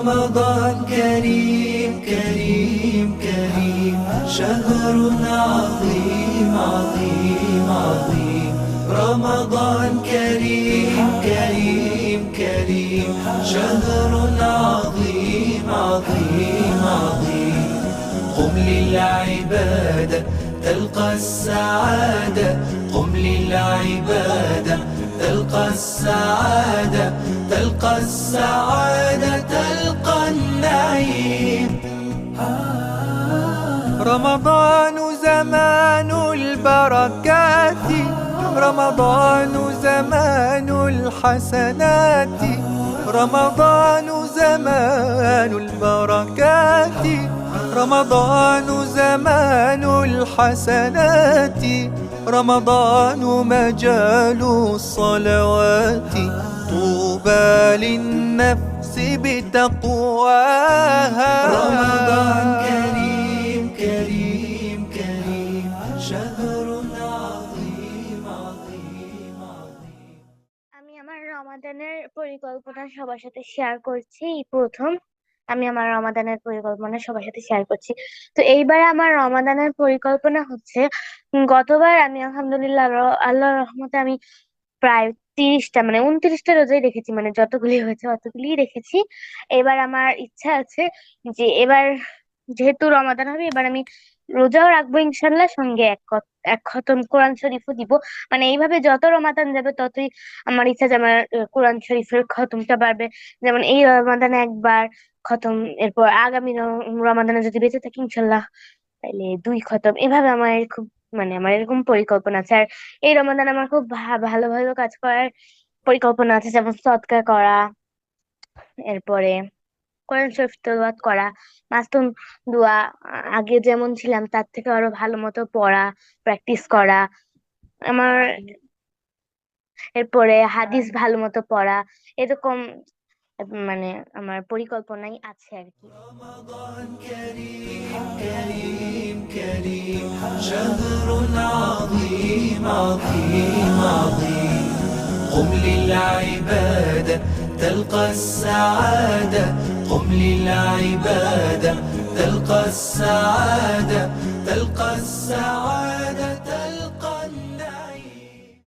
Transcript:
رمضان كريم كريم كريم. شهر عظيم عظيم عظيم. رمضان كريم كريم كريم. شهر عظيم عظيم عظيم. قم للعبادة تلقى السعادة. قم للعبادة تلقى السعادة. تلقى السعادة تلقى رمضان زمان البركات رمضان زمان الحسنات رمضان زمان البركات رمضان زمان الحسنات رمضان مجال الصلوات. طوبى للنفس بتقواها. رمضان আমি আমার রমাদানের পরিকল্পনা সবার সাথে শেয়ার করছি প্রথম। আমি আমার রমাদানের পরিকল্পনা সবার সাথে শেয়ার করছি। তো এইবার আমার রমাদানের পরিকল্পনা হচ্ছে, গতবার আমি আলহামদুলিল্লাহ আল্লাহ রহমতে আমি প্রায় তিরিশটা মানে উনত্রিশটা রোজাই রেখেছি মানে যতগুলি হয়েছে অতগুলিই রেখেছি এবার আমার ইচ্ছা আছে যে, এবার যেহেতু রমাদান হবে, এবার আমি রোজাও রাখব ইনশাল্লাহ সঙ্গে এক এক খতম কোরআন শরীফও দিব। মানে এইভাবে যত রমাদান যাবে, ততই আমার ইচ্ছা যে আমার কোরআন শরীফের খতমটা বাড়বে। যেমন এই রমাদানে একবার খতম, এরপর আগামী রমাদানে যদি বেঁচে থাকি ইনশাল্লাহ তাইলে দুই খতম। এভাবে আমার খুব মানে আমার এরকম পরিকল্পনা আছে। আর এই রমাদান আমার খুব ভালো ভালো কাজ করার পরিকল্পনা আছে। যেমন সদকা করা, এরপরে কোরআন শরীফ তেলাওয়াত করা মাসুম দোয়া আ- আগে যেমন ছিলাম তার থেকে আরো ভালো মতো পড়া প্র্যাকটিস করা আমার এরপরে হাদিস ভালো মতো পড়া এরকম মানে আমার পরিকল্পনাই আছে আর কি رمضان كريم كريم كريم شهر عظيم عظيم عظيم قم للعبادة تلقى السعادة قم للعبادة تلقى السعادة تلقى السعادة.